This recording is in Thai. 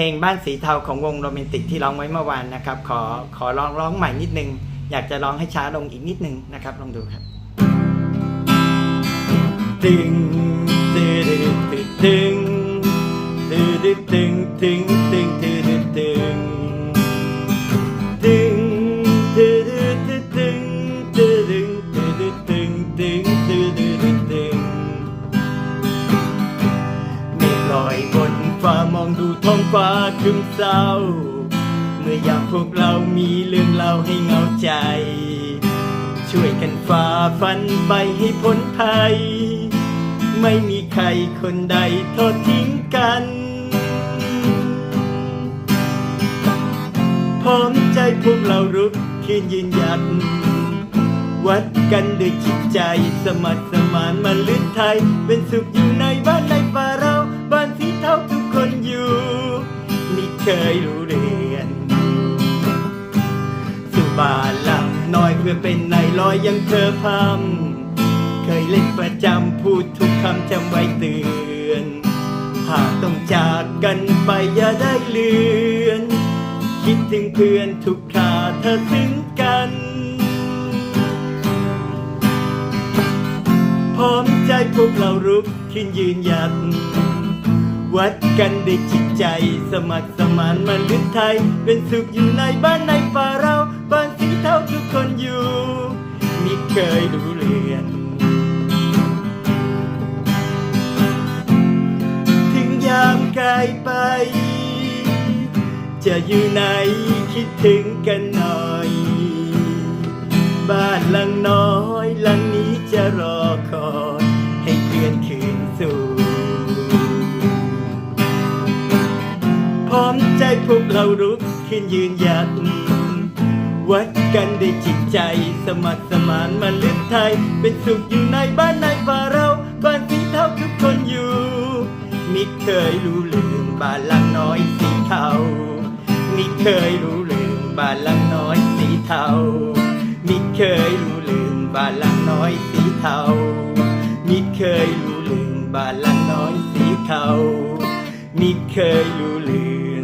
เพลงบ้านสีเทาของวงโรแมนติกที่ร้องไว้เมื่อวานนะครับ ขอขอลองร้องใหม่นิดนึง อยากจะร้องให้ช้าลงอีกนิดนึงนะครับลองดูครับตึงตึงตึงตึงตึงตึงตึงตึง ฟ้ามองดูท้องฟ้าครึ้มเศร้า เมื่อยามพวกเรามีเรื่องเล่าให้เงาใจ ช่วยกันฝ่าฟันไปให้พ้นภัย ไม่มีใครคนใดทอดทิ้งกัน พร้อมใจพวกเรารุกคืนยืนหยัดวัดกันด้วยจิตใจสมัครสมานมันลึกไทย เป็นสุขอยู่ในบ้านในป่ารา เคยรู้เรือนสุบานหลังน้อยเพื่อเป็นนายลอยยังเธอพำเคยเล่นประจำพูดทุกคำจำไว้เตือน หากต้องจากกันไปอย่าได้เลือน คิดถึงเพื่อนทุกคราเธอถึงกันพร้อมใจพวกเรารุกขึ้นยืนหยัด วัดกันด้วยจิตใจ สมัครสมานมันลึกไทย เป็นสุขอยู่ในบ้านในป่าเราบ้านสีเทาทุกคนอยู่มิเคยรู้เรือนถึงยามไกลไป จะอยู่ไหนคิดถึงกันหน่อย พร้อมใจพวกเรารุกขึ้นยืนหยัดวัดกันด้วยจิตใจสมัครสมานมันลึกไทย เป็นสุขอยู่ในบ้านในป่าเราบ้านสีเทาทุกคนอยู่มิเคยรู้เรื่องบ้านหลังน้อยสีเทามิเคยรู้เรื่องบ้านหลังน้อยสีเทามิเคยรู้เรื่องบ้านหลังน้อยสีเทามิเคยรู้เรื่องบ้านหลังน้อยสีเทา niet.